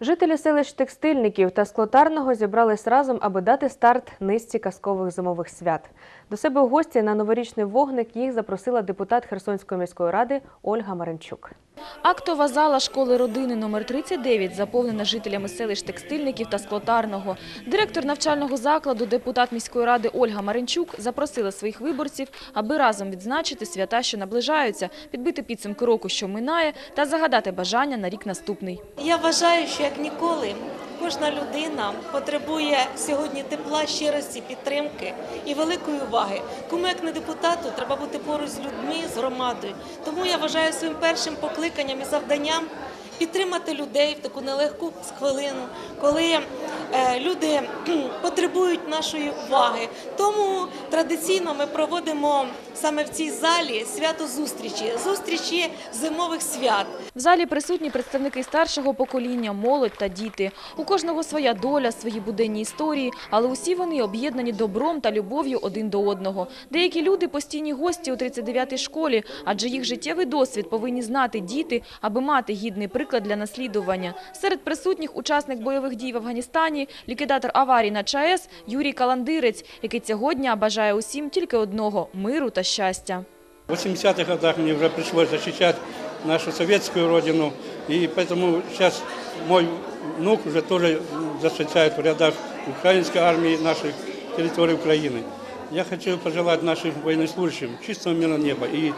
Жителі селищ текстильників та склотарного зібрались разом, аби дати старт низці казкових зимових свят. До себе у гості на новорічний вогник їх запросила депутат Херсонської міської ради Ольга Маренчук. Актова зала школи родини номер 39 заповнена жителями селищ текстильників та склотарного. Директор навчального закладу, депутат міської ради Ольга Маринчук запросила своїх виборців, аби разом відзначити свята, що наближаються, підбити підсумки року, що минає, та загадати бажання на рік наступний. Я вважаю, що як ніколи кожна людина потребує сьогодні тепла, щирості, підтримки і великої уваги. Кому як не депутату треба бути поруч з людьми, з громадою. Тому я вважаю своїм першим покликанням і завданням підтримати людей в таку нелегку хвилину, коли е, люди потребують нашої уваги. Тому традиційно ми проводимо саме в цій залі свято зустрічі, зустрічі зимових свят. В залі присутні представники старшого покоління, молодь та діти. У кожного своя доля, свої буденні історії, але усі вони об'єднані добром та любов'ю один до одного. Деякі люди – постійні гості у 39-й школі, адже їх життєвий досвід повинні знати діти, аби мати гідний приклад для наслідування. Серед присутніх учасник бойових дій в Афганістані, ліквідатор аварій на ЧАЕС Юрій Каландирець, який цього дня бажає усім тільки одного – миру та щастя. В 80-х годах мне уже пришлось защищать нашу советскую родину, и поэтому сейчас мой внук уже тоже защищает в рядах украинской армии наших территорий Украины. Я хочу пожелать нашим военнослужащим чистого мирного неба и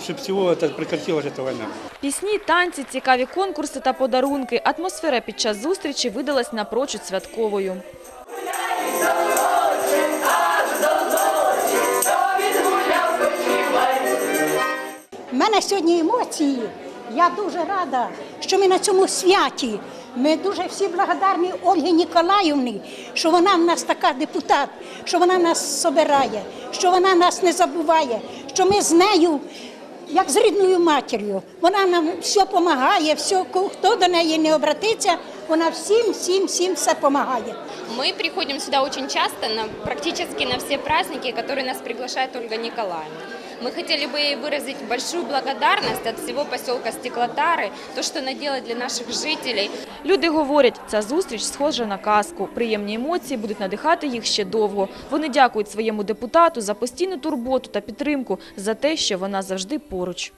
чтобы всего это прекратилась эта война. Пісні, танці, цікаві конкурси та подарунки. Атмосфера під час зустрічі видалась напрочуд святковою. У мене сьогодні емоції. Я дуже рада, що ми на цьому святі. Ми дуже всі благодарні Ольгі Ніколаївні, що вона в нас така депутат, що вона нас собирає, що вона нас не забуває, що ми з нею, як з рідною матір'ю. Вона нам все допомагає, все, хто до неї не обратиться, вона всім, всім, всім все допомагає. Мы приходим сюда очень часто, на, практически на все праздники, которые нас приглашает Ольга Николаевна. Мы хотели бы ей выразить большую благодарность от всего поселка Стеклотары, то, что она делает для наших жителей. Люди говорять, ця зустріч схожа на казку. Приємні емоції будуть надихати їх ще довго. Вони дякують своєму депутату за постійну турботу та підтримку, за те, що вона завжди поруч.